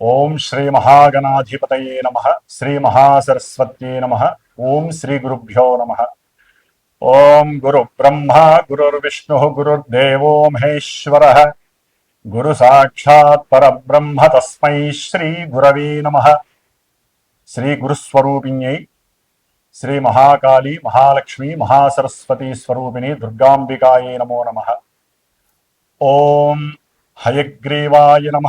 ఓం శ్రీ మహాగణాధిపతయే నమ శ్రీ మహాసరస్వత్యే నమ ఓం శ్రీ గురుభ్యో నమ ఓం గురు బ్రహ్మ గురుర్విష్ణు గురుర్దేవో మహేశ్వర గురు సాక్షాత్ పరబ్రహ్మ తస్మై శ్రీ గురవే నమ శ్రీ గురుస్వరూపిణ్యై శ్రీ మహాకాళి మహాలక్ష్మి మహాసరస్వతి స్వరూపిణి దుర్గాంబికాయే నమో నమ ఓం హయగ్రీవాయ నమ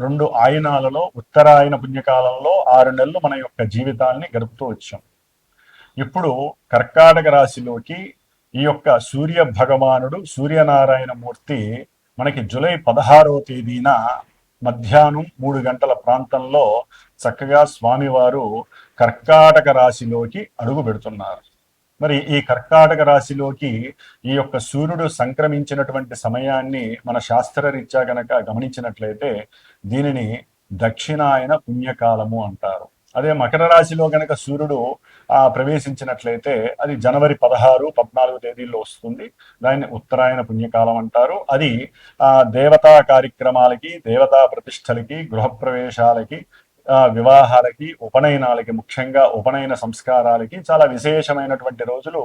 రెండు ఆయనాలలో ఉత్తరాయణ పుణ్యకాలంలో ఆరు నెలలు మన యొక్క జీవితాల్ని గడుపుతూ వచ్చాం. ఇప్పుడు కర్కాటక రాశిలోకి ఈ యొక్క సూర్య భగవానుడు సూర్యనారాయణ మూర్తి మనకి జూలై పదహారవ తేదీన మధ్యాహ్నం మూడు గంటల ప్రాంతంలో చక్కగా స్వామివారు కర్కాటక రాశిలోకి అడుగు పెడుతున్నారు. మరి ఈ కర్కాటక రాశిలోకి ఈ యొక్క సూర్యుడు సంక్రమించినటువంటి సమయాన్ని మన శాస్త్రరీత్యా గనక గమనించినట్లయితే దీనిని దక్షిణాయన పుణ్యకాలము అంటారు. అదే మకర రాశిలో గనక సూర్యుడు ఆ ప్రవేశించినట్లయితే అది జనవరి పదహారు పద్నాలుగు తేదీల్లో వస్తుంది. దాన్ని ఉత్తరాయణ పుణ్యకాలం అంటారు. అది ఆ దేవతా కార్యక్రమాలకి దేవతా ప్రతిష్టలకి గృహప్రవేశాలకి ఆ, వివాహాలకి ఉపనయనాలకి ముఖ్యంగా ఉపనయన సంస్కారాలకి చాలా విశేషమైనటువంటి రోజులు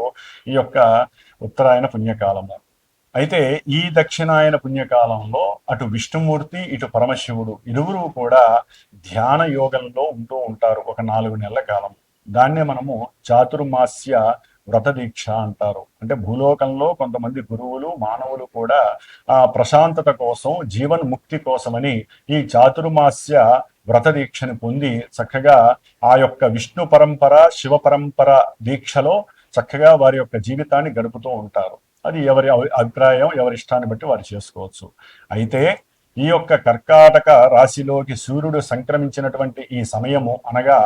ఈ యొక్క ఉత్తరాయణ పుణ్యకాలము. అయితే ఈ దక్షిణాయన పుణ్యకాలంలో అటు విష్ణుమూర్తి ఇటు పరమశివుడు ఇరువురు కూడా ధ్యాన యోగంలో ఉంటూ ఉంటారు ఒక నాలుగు నెలల కాలం. దాన్నే మనము చాతుర్మాస్య వ్రత దీక్ష అంటారు. అంటే భూలోకంలో కొంతమంది గురువులు మానవులు కూడా ఆ ప్రశాంతత కోసం జీవన్ ముక్తి కోసమని ఈ చాతుర్మాస్య వ్రత దీక్షను పొంది చక్కగా ఆ యొక్క విష్ణు పరంపర శివ పరంపర దీక్షలో చక్కగా వారి యొక్క జీవితాన్ని గడుపుతూ ఉంటారు. అది ఎవరి అభిప్రాయం ఎవరి ఇష్టాన్ని బట్టి వారు చేసుకోవచ్చు. అయితే ఈ యొక్క కర్కాటక రాశిలోకి సూర్యుడు సంక్రమించినటువంటి ఈ సమయము అనగా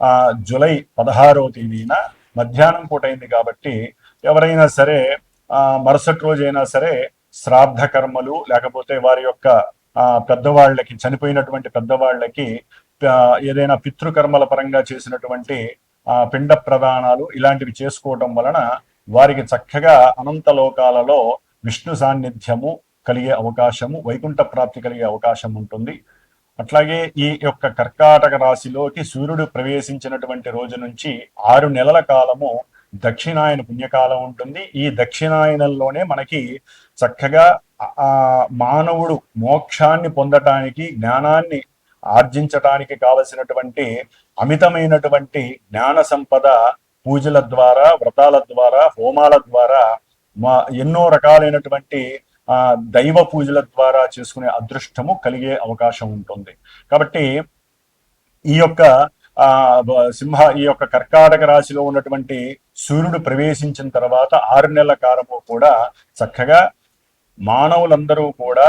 ఆ జులై పదహారవ తేదీన మధ్యాహ్నం పూట అయింది కాబట్టి ఎవరైనా సరే ఆ మరుసటి రోజైనా సరే శ్రాద్ధ కర్మలు లేకపోతే వారి యొక్క ఆ పెద్దవాళ్ళకి చనిపోయినటువంటి పెద్దవాళ్ళకి ఏదైనా పితృకర్మల పరంగా చేసినటువంటి ఆ పిండ ప్రదానాలు ఇలాంటివి చేసుకోవటం వలన వారికి చక్కగా అనంత లోకాలలో విష్ణు సాన్నిధ్యము కలిగే అవకాశము వైకుంఠ ప్రాప్తి కలిగే అవకాశం ఉంటుంది. అట్లాగే ఈ యొక్క కర్కాటక రాశిలోకి సూర్యుడు ప్రవేశించినటువంటి రోజు నుంచి ఆరు నెలల కాలము దక్షిణాయన పుణ్యకాలం ఉంటుంది. ఈ దక్షిణాయనంలోనే మనకి చక్కగా ఆ మానవుడు మోక్షాన్ని పొందటానికి జ్ఞానాన్ని ఆర్జించటానికి కావలసినటువంటి అమితమైనటువంటి జ్ఞాన సంపద పూజల ద్వారా వ్రతాల ద్వారా హోమాల ద్వారా మా ఎన్నో రకాలైనటువంటి ఆ దైవ పూజల ద్వారా చేసుకునే అదృష్టము కలిగే అవకాశం ఉంటుంది. కాబట్టి ఈ యొక్క ఆ సింహ ఈ యొక్క కర్కాటక రాశిలో ఉన్నటువంటి సూర్యుడు ప్రవేశించిన తర్వాత ఆరు నెలల కాలము కూడా చక్కగా మానవులందరూ కూడా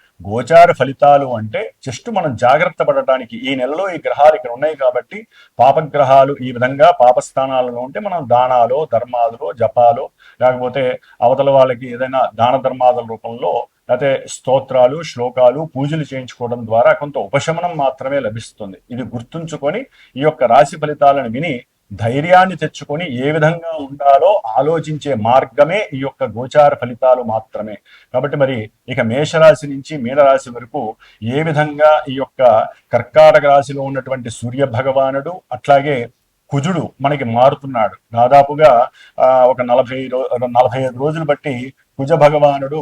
గోచార ఫలితాలు అంటే జస్ట్ మనం జాగ్రత్త పడటానికి ఈ నెలలో ఈ గ్రహాలు ఇక్కడ ఉన్నాయి కాబట్టి పాపగ్రహాలు ఈ విధంగా పాపస్థానాలలో ఉంటే మనం దానాలు ధర్మాదులు జపాలు లేకపోతే అవతల వాళ్ళకి ఏదైనా దాన ధర్మాదుల రూపంలో లేకపోతే స్తోత్రాలు శ్లోకాలు పూజలు చేయించుకోవడం ద్వారా కొంత ఉపశమనం మాత్రమే లభిస్తుంది. ఇది గుర్తుంచుకొని ఈ యొక్క రాశి ఫలితాలను విని ధైర్యాన్ని తెచ్చుకొని ఏ విధంగా ఉండాలో ఆలోచించే మార్గమే ఈ యొక్క గోచార ఫలితాలు మాత్రమే. కాబట్టి మరి ఇక మేషరాశి నుంచి మీనరాశి వరకు ఏ విధంగా ఈ యొక్క కర్కాటక రాశిలో ఉన్నటువంటి సూర్య భగవానుడు అట్లాగే కుజుడు మనకి మారుతున్నాడు. దాదాపుగా ఒక నలభై నలభై ఐదు రోజులు బట్టి కుజ భగవానుడు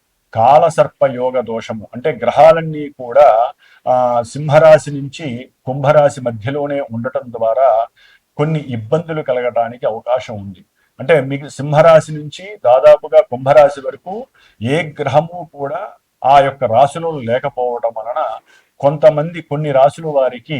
కాలసర్పయోగ దోషము అంటే గ్రహాలన్నీ కూడా ఆ సింహరాశి నుంచి కుంభరాశి మధ్యలోనే ఉండటం ద్వారా కొన్ని ఇబ్బందులు కలగటానికి అవకాశం ఉంది. అంటే మీకు సింహరాశి నుంచి దాదాపుగా కుంభరాశి వరకు ఏ గ్రహము కూడా ఆ యొక్క రాశిలో లేకపోవడం వలన కొంతమంది కొన్ని రాశుల వారికి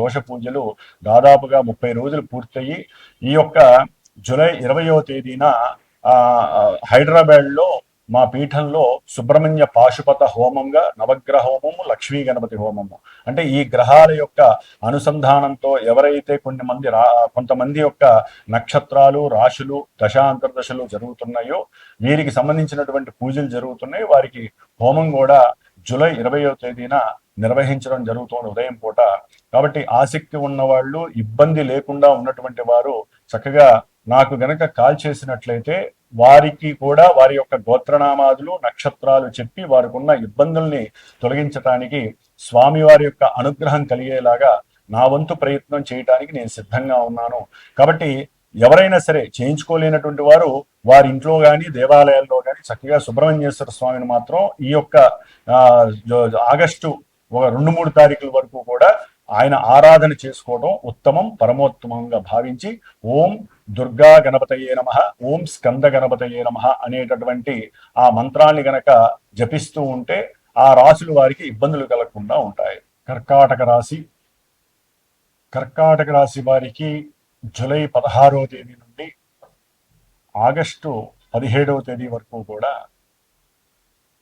దోష పూజలు దాదాపుగా ముప్పై రోజులు పూర్తయి ఈ యొక్క జూలై ఇరవయో తేదీన హైదరాబాద్లో మా పీఠంలో సుబ్రహ్మణ్య పాశుపత హోమంగా నవగ్రహ హోమము లక్ష్మీ గణపతి హోమము. అంటే ఈ గ్రహాల యొక్క అనుసంధానంతో ఎవరైతే కొన్ని మంది రా కొంతమంది యొక్క నక్షత్రాలు రాశులు దశాంతర దశలు జరుగుతున్నాయో వీరికి సంబంధించినటువంటి పూజలు జరుగుతున్నాయి. వారికి హోమం కూడా జూలై ఇరవయో తేదీన నిర్వహించడం జరుగుతుంది ఉదయం పూట. కాబట్టి ఆసక్తి ఉన్న వాళ్ళు ఇబ్బంది లేకుండా ఉన్నటువంటి వారు చక్కగా నాకు గనక కాల్ చేసినట్లయితే వారికి కూడా వారి యొక్క గోత్రనామాదులు నక్షత్రాలు చెప్పి వారికి ఉన్న ఇబ్బందుల్ని తొలగించటానికి స్వామి వారి యొక్క అనుగ్రహం కలిగేలాగా నా వంతు ప్రయత్నం చేయటానికి నేను సిద్ధంగా ఉన్నాను. కాబట్టి ఎవరైనా సరే చేయించుకోలేనటువంటి వారు వారి ఇంట్లో కానీ దేవాలయాల్లో కానీ చక్కగా సుబ్రహ్మణ్యేశ్వర స్వామిని మాత్రం ఈ యొక్క ఆగస్టు ఒక రెండు మూడు తారీఖుల వరకు కూడా ఆయన ఆరాధన చేసుకోవడం ఉత్తమం పరమోత్తమంగా భావించి ఓం దుర్గా గణపతయే నమ ఓం స్కంద గణపతయే నమ అనేటటువంటి ఆ మంత్రాన్ని గనక జపిస్తూ ఉంటే ఆ రాశులు వారికి ఇబ్బందులు కలగకుండా ఉంటాయి. కర్కాటక రాశి. కర్కాటక రాశి వారికి జూలై పదహారో తేదీ నుండి ఆగస్టు పదిహేడవ తేదీ వరకు కూడా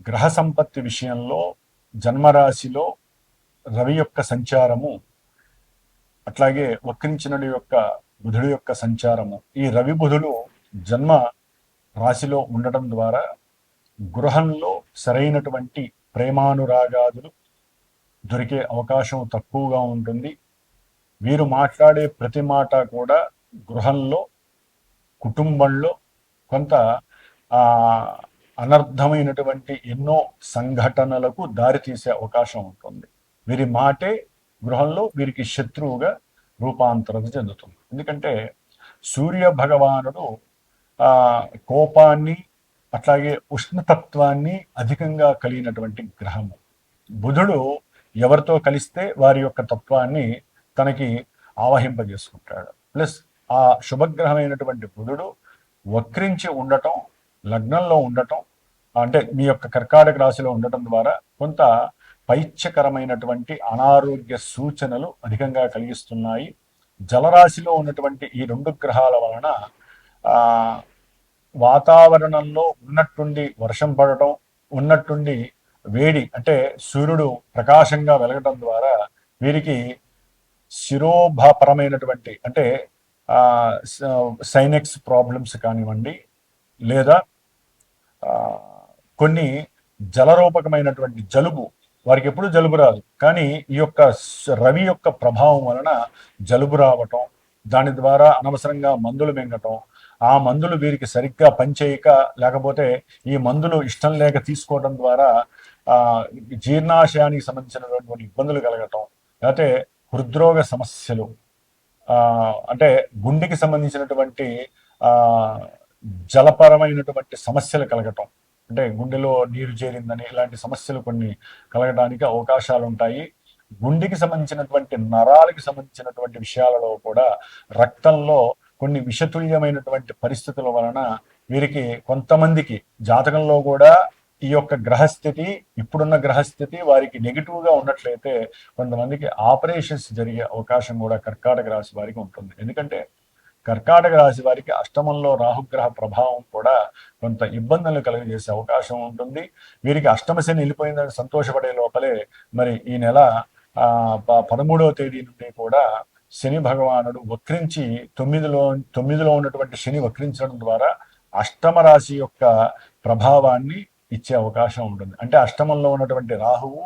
గ్రహ సంపత్తి విషయంలో జన్మరాశిలో రవి యొక్క సంచారము అట్లాగే వక్రించినడు యొక్క బుధుడు యొక్క సంచారము ఈ రవి బుధులు జన్మ రాశిలో ఉండటం ద్వారా గృహంలో సరైనటువంటి ప్రేమానురాగాదులు దొరికే అవకాశం తక్కువగా ఉంటుంది. వీరు మాట్లాడే ప్రతి మాట కూడా గృహంలో కుటుంబంలో కొంత అనర్థమైనటువంటి ఎన్నో సంఘటనలకు దారితీసే అవకాశం ఉంటుంది. వీరి మాటే గృహంలో వీరికి శత్రువుగా రూపాంతరం చెందుతుంది. ఎందుకంటే సూర్య భగవానుడు ఆ కోపాన్ని అట్లాగే ఉష్ణతత్వాన్ని అధికంగా కలిగినటువంటి గ్రహము. బుధుడు ఎవరితో కలిస్తే వారి యొక్క తత్వాన్ని తనకి ఆవహింపజేసుకుంటాడు. ప్లస్ ఆ శుభగ్రహమైనటువంటి బుధుడు వక్రించి ఉండటం లగ్నంలో ఉండటం అంటే మీ యొక్క కర్కాటక రాశిలో ఉండటం ద్వారా కొంత పైత్యకరమైనటువంటి అనారోగ్య సూచనలు అధికంగా కలిగిస్తున్నాయి. జలరాశిలో ఉన్నటువంటి ఈ రెండు గ్రహాల వలన వాతావరణంలో ఉన్నట్టుండి వర్షం పడటం ఉన్నట్టుండి వేడి అంటే సూర్యుడు ప్రకాశంగా వెలగటం ద్వారా వీరికి శిరోభపరమైనటువంటి అంటే సైనెక్స్ ప్రాబ్లమ్స్ కానివ్వండి లేదా కొన్ని జలరూపకమైనటువంటి జలుబు వారికి ఎప్పుడూ జలుబు రాదు. కానీ ఈ యొక్క రవి యొక్క ప్రభావం వలన జలుబు రావటం దాని ద్వారా అనవసరంగా మందులు మింగటం ఆ మందులు వీరికి సరిగ్గా పనిచేయక లేకపోతే ఈ మందులు ఇష్టం లేక తీసుకోవడం ద్వారా జీర్ణాశయానికి సంబంధించినటువంటి ఇబ్బందులు కలగటం లేకపోతే హృద్రోగ సమస్యలు అంటే గుండెకి సంబంధించినటువంటి జలపరమైనటువంటి సమస్యలు కలగటం. అంటే గుండెలో నీరు చేరిందని ఇలాంటి సమస్యలు కొన్ని కలగడానికి అవకాశాలు ఉంటాయి గుండెకి సంబంధించినటువంటి నరాలకి సంబంధించినటువంటి విషయాలలో కూడా రక్తంలో కొన్ని విషతుల్యమైనటువంటి పరిస్థితుల వలన వీరికి కొంతమందికి జాతకంలో కూడా ఈ యొక్క గ్రహస్థితి ఇప్పుడున్న గ్రహస్థితి వారికి నెగిటివ్గా ఉన్నట్లయితే కొంతమందికి ఆపరేషన్స్ జరిగే అవకాశం కూడా కర్కాటక రాశి వారికి ఉంటుంది. ఎందుకంటే కర్కాటక రాశి వారికి అష్టమంలో రాహుగ్రహ ప్రభావం కూడా కొంత ఇబ్బందులు కలుగజేసే అవకాశం ఉంటుంది. వీరికి అష్టమ శని వెళ్ళిపోయిందని సంతోషపడే లోపలే మరి ఈ నెల పదమూడవ తేదీ నుండి కూడా శని భగవానుడు వక్రించి తొమ్మిదిలో తొమ్మిదిలో ఉన్నటువంటి శని వక్రించడం ద్వారా అష్టమ రాశి యొక్క ప్రభావాన్ని ఇచ్చే అవకాశం ఉంటుంది. అంటే అష్టమంలో ఉన్నటువంటి రాహువు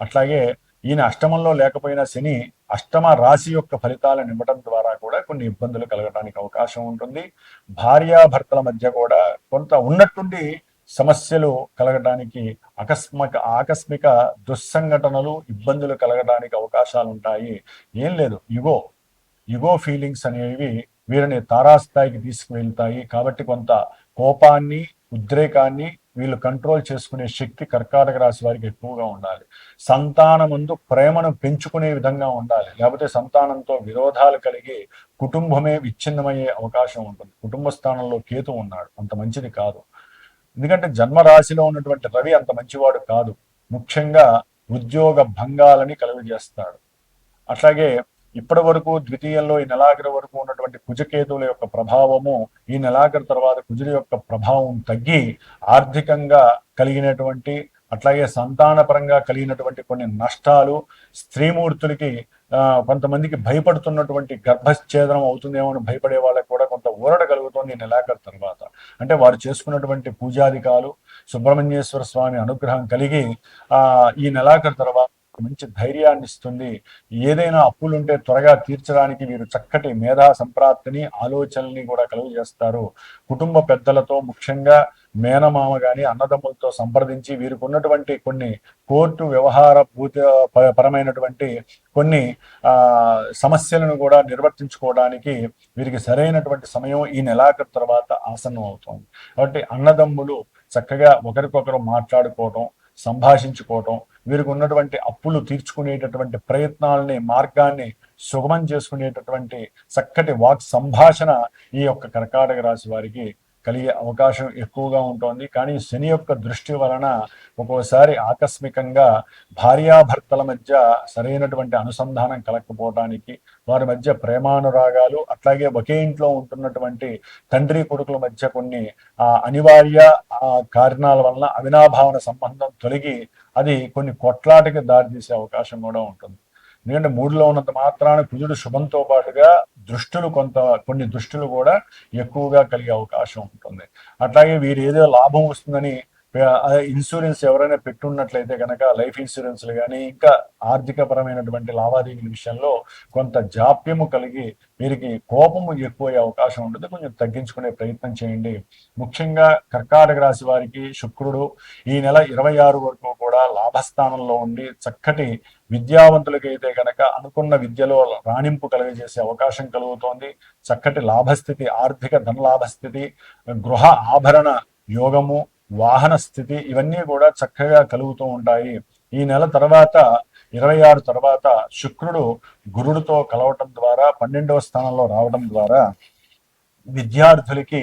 అట్లాగే ఈయన అష్టమంలో లేకపోయినా శని అష్టమ రాశి యొక్క ఫలితాలను ఇవ్వడం ద్వారా కూడా కొన్ని ఇబ్బందులు కలగడానికి అవకాశం ఉంటుంది. భార్యాభర్తల మధ్య కూడా కొంత ఉన్నట్టుండి సమస్యలు కలగడానికి అకస్మిక ఆకస్మిక దుస్సంఘటనలు ఇబ్బందులు కలగడానికి అవకాశాలు ఉంటాయి. ఏం లేదు. యుగో యుగో ఫీలింగ్స్ అనేవి వీరిని తారాస్థాయికి తీసుకువెళ్తాయి. కాబట్టి కొంత కోపాన్ని ఉద్రేకాన్ని వీళ్ళు కంట్రోల్ చేసుకునే శక్తి కర్కాటక రాశి వారికి ఎక్కువగా ఉండాలి. సంతానం ముందు ప్రేమను పెంచుకునే విధంగా ఉండాలి. లేకపోతే సంతానంతో విరోధాలు కలిగి కుటుంబమే విచ్ఛిన్నమయ్యే అవకాశం ఉంటుంది. కుటుంబ స్థానంలో కేతు ఉన్నాడు. అంత మంచిది కాదు. ఎందుకంటే జన్మరాశిలో ఉన్నటువంటి రవి అంత మంచివాడు కాదు. ముఖ్యంగా ఉద్యోగ భంగాలని కలుగజేస్తాడు. అట్లాగే ఇప్పటి వరకు ద్వితీయంలో ఈ నెలాఖరు వరకు ఉన్నటువంటి కుజకేతువుల యొక్క ప్రభావము ఈ నెలాఖరు తర్వాత కుజుడి యొక్క ప్రభావం తగ్గి ఆర్థికంగా కలిగినటువంటి అట్లాగే సంతానపరంగా కలిగినటువంటి కొన్ని నష్టాలు స్త్రీమూర్తులకి కొంతమందికి భయపడుతున్నటువంటి గర్భఛేదనం అవుతుందేమో అని భయపడే వాళ్ళకి కూడా కొంత ఊరట కలుగుతుంది ఈ నెలాఖరు తర్వాత. అంటే వారు చేసుకున్నటువంటి పూజాధికాలు సుబ్రహ్మణ్యేశ్వర స్వామి అనుగ్రహం కలిగి ఈ నెలాఖరు తర్వాత మంచి ధైర్యాన్ని ఇస్తుంది ఏదైనా అప్పులుంటే త్వరగా తీర్చడానికి వీరు చక్కటి మేధా సంప్రాప్తిని ఆలోచనల్ని కూడా కలుగు చేస్తారు. కుటుంబ పెద్దలతో ముఖ్యంగా మేనమామ గాని అన్నదమ్ములతో సంప్రదించి వీరికి ఉన్నటువంటి కొన్ని కోర్టు వ్యవహార భూత పరమైనటువంటి కొన్ని ఆ సమస్యలను కూడా నిర్వర్తించుకోవడానికి వీరికి సరైనటువంటి సమయం ఈ నెలాఖరు తర్వాత ఆసన్నం అవుతుంది కాబట్టి అన్నదమ్ములు చక్కగా ఒకరికొకరు మాట్లాడుకోవటం సంభాషించుకోవటం వీరికి ఉన్నటువంటి అప్పులు తీర్చుకునేటటువంటి ప్రయత్నాలని మార్గాన్ని సుగమం చేసుకునేటటువంటి చక్కటి వాక్ సంభాషణ ఈ యొక్క కర్కాటక రాశి వారికి కలిగే అవకాశం ఎక్కువగా ఉంటుంది. కానీ శని యొక్క దృష్టి వలన ఒక్కోసారి ఆకస్మికంగా భార్యాభర్తల మధ్య సరైనటువంటి అనుసంధానం కలగకపోవడానికి వారి మధ్య ప్రేమానురాగాలు అట్లాగే ఒకే ఇంట్లో ఉంటున్నటువంటి తండ్రి కొడుకుల మధ్య కొన్ని ఆ, అనివార్య కారణాల వలన అవినాభావన సంబంధం తొలగి అది కొన్ని కొట్లాటకి దారితీసే అవకాశం కూడా ఉంటుంది. ఎందుకంటే మూడులో ఉన్నంత మాత్రాన కుజుడు శుభంతో పాటుగా దృష్టులు కొంత కొన్ని దృష్టులు కూడా ఎక్కువగా కలిగే అవకాశం ఉంటుంది. అట్లాగే వీరు ఏదో లాభం వస్తుందని ఇన్సూరెన్స్ ఎవరైనా పెట్టున్నట్లయితే కనుక లైఫ్ ఇన్సూరెన్స్లు కానీ ఇంకా ఆర్థిక పరమైనటువంటి లావాదేవీల విషయంలో కొంత జాప్యము కలిగి వీరికి కోపము ఎక్కువయ్యే అవకాశం ఉంటుంది. కొంచెం తగ్గించుకునే ప్రయత్నం చేయండి. ముఖ్యంగా కర్కాటక రాశి వారికి శుక్రుడు ఈ నెల ఇరవై ఆరు వరకు కూడా లాభస్థానంలో ఉండి చక్కటి విద్యావంతులకైతే కనుక అనుకున్న విద్యలో రాణింపు కలుగజేసే అవకాశం కలుగుతోంది. చక్కటి లాభస్థితి ఆర్థిక ధన లాభస్థితి గృహ ఆభరణ యోగము వాహన స్థితి ఇవన్నీ కూడా చక్కగా కలుగుతూ ఉంటాయి. ఈ నెల తర్వాత ఇరవై ఆరు తర్వాత శుక్రుడు గురుడితో కలవటం ద్వారా పన్నెండవ స్థానంలో రావడం ద్వారా విద్యార్థులకి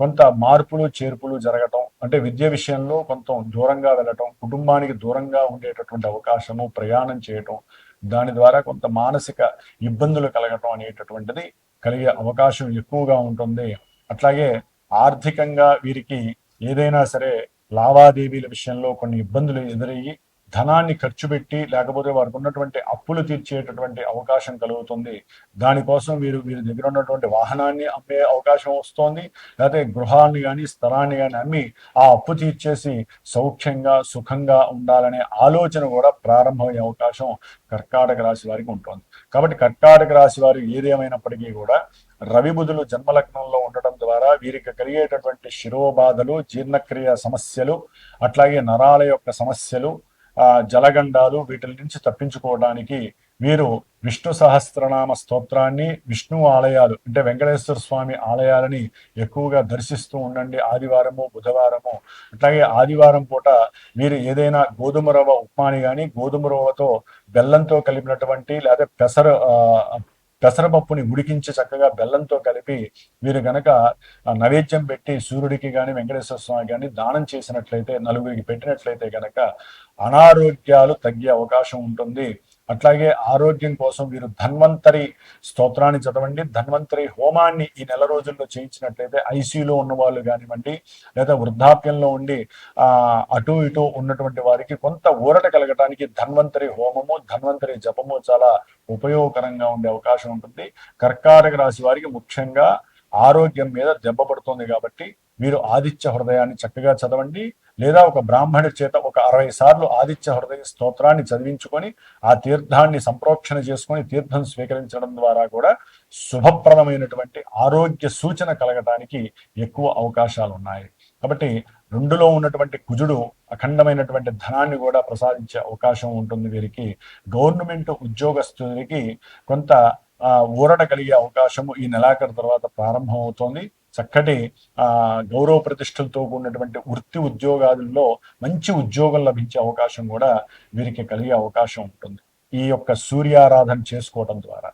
కొంత మార్పులు చేర్పులు జరగటం అంటే విద్య విషయంలో కొంత దూరంగా వెళ్ళటం కుటుంబానికి దూరంగా ఉండేటటువంటి అవకాశము ప్రయాణం చేయటం దాని ద్వారా కొంత మానసిక ఇబ్బందులు కలగటం అనేటటువంటిది కలిగే అవకాశం ఎక్కువగా ఉంటుంది. అట్లాగే ఆర్థికంగా వీరికి ఏదైనా సరే లావాదేవీల విషయంలో కొన్ని ఇబ్బందులు ఎదురయ్యి ధనాన్ని ఖర్చు పెట్టి లేకపోతే వారికి ఉన్నటువంటి అప్పులు తీర్చేటటువంటి అవకాశం కలుగుతుంది. దానికోసం వీరు వీరి దగ్గర ఉన్నటువంటి వాహనాన్ని అమ్మే అవకాశం వస్తోంది. లేకపోతే గృహాన్ని కానీ స్థలాన్ని కానీ అమ్మి ఆ అప్పు తీర్చేసి సౌఖ్యంగా సుఖంగా ఉండాలనే ఆలోచన కూడా ప్రారంభమయ్యే అవకాశం కర్కాటక రాశి వారికి ఉంటుంది. కాబట్టి కర్కాటక రాశి వారు ఏదేమైనప్పటికీ కూడా రవి బుధులు జన్మలగ్నంలో ఉండటం ద్వారా వీరికి కలిగేటటువంటి శిరోబాధలు జీర్ణక్రియ సమస్యలు అట్లాగే నరాల యొక్క సమస్యలు ఆ జలగండాలు వీటి నుంచి తప్పించుకోవడానికి వీరు విష్ణు సహస్రనామ స్తోత్రాన్ని విష్ణు ఆలయాలు అంటే వెంకటేశ్వర స్వామి ఆలయాలని ఎక్కువగా దర్శిస్తూ ఉండండి ఆదివారము బుధవారము. అట్లాగే ఆదివారం పూట మీరు ఏదైనా గోధుమ రవ్వ ఉప్మాని కానీ గోధుమ రవ్వతో బెల్లంతో కలిపినటువంటి లేదా పెసర ఆ, పెసరపప్పుని ఉడికించి చక్కగా బెల్లంతో కలిపి వీరు గనక నైవేద్యం పెట్టి సూర్యుడికి కానీ వెంకటేశ్వర స్వామి కానీ దానం చేసినట్లయితే నలుగురికి పెట్టినట్లయితే గనక అనారోగ్యాలు తగ్గే అవకాశం ఉంటుంది. అట్లాగే ఆరోగ్యం కోసం వీరు ధన్వంతరి స్తోత్రాన్ని చదవండి. ధన్వంతరి హోమాన్ని ఈ నెల రోజుల్లో చేయించినట్లయితే ఐసీయూలో ఉన్న వాళ్ళు కానివ్వండి లేదా వృద్ధాప్యంలో ఉండి ఆ అటు ఇటు ఉన్నటువంటి వారికి కొంత ఊరట కలగటానికి ధన్వంతరి హోమము ధన్వంతరి జపము చాలా ఉపయోగకరంగా ఉండే అవకాశం ఉంటుంది. కర్కాటక రాశి వారికి ముఖ్యంగా ఆరోగ్యం మీద దెబ్బ పడుతుంది కాబట్టి మీరు ఆదిత్య హృదయాన్ని చక్కగా చదవండి. లేదా ఒక బ్రాహ్మణి చేత ఒక అరవై సార్లు ఆదిత్య హృదయ స్తోత్రాన్ని చదివించుకొని ఆ తీర్థాన్ని సంప్రోక్షణ చేసుకొని తీర్థం స్వీకరించడం ద్వారా కూడా శుభప్రదమైనటువంటి ఆరోగ్య సూచన కలగటానికి ఎక్కువ అవకాశాలు ఉన్నాయి కాబట్టి రెండులో ఉన్నటువంటి కుజుడు అఖండమైనటువంటి ధనాన్ని కూడా ప్రసాదించే అవకాశం ఉంటుంది వీరికి. గవర్నమెంట్ ఉద్యోగస్తులకి కొంత ఊరట కలిగే అవకాశము ఈ నెలాఖరు తర్వాత ప్రారంభం అవుతోంది చక్కటి ఆ గౌరవ ప్రతిష్టలతో కూడినటువంటి వృత్తి ఉద్యోగాదుల్లో మంచి ఉద్యోగం లభించే అవకాశం కూడా వీరికి కలిగే అవకాశం ఉంటుంది. ఈ యొక్క సూర్యారాధన చేసుకోవడం ద్వారా.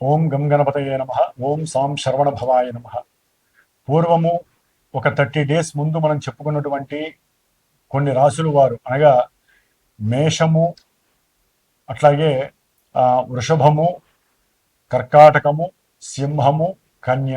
ఓం గం గణపతయే నమ. ఓం సాం శరవణ భవాయ నమ. పూర్వము ఒక థర్టీ డేస్ ముందు మనం చెప్పుకున్నటువంటి కొన్ని రాసులు వారు అనగా మేషము అట్లాగే వృషభము కర్కాటకము సింహము కన్య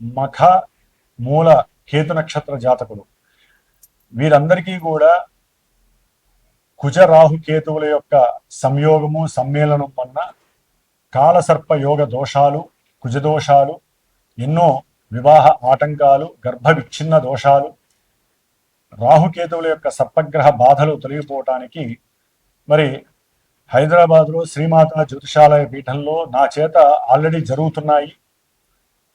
మఖ మూల కేతు నక్షత్ర జాతకులు. వీరందరికీ కూడా కుజ రాహు కేతువుల యొక్క సంయోగము సమ్మేళనం వలన కాలసర్ప యోగ దోషాలు కుజ దోషాలు ఎన్నో వివాహ ఆటంకాలు గర్భ విచ్ఛిన్న దోషాలు రాహుకేతువుల యొక్క సర్పగ్రహ బాధలు తొలగిపోవటానికి మరి హైదరాబాద్లో శ్రీమాత జ్యోతిషాలయ పీఠంలో నా చేత ఆల్రెడీ జరుగుతున్నాయి.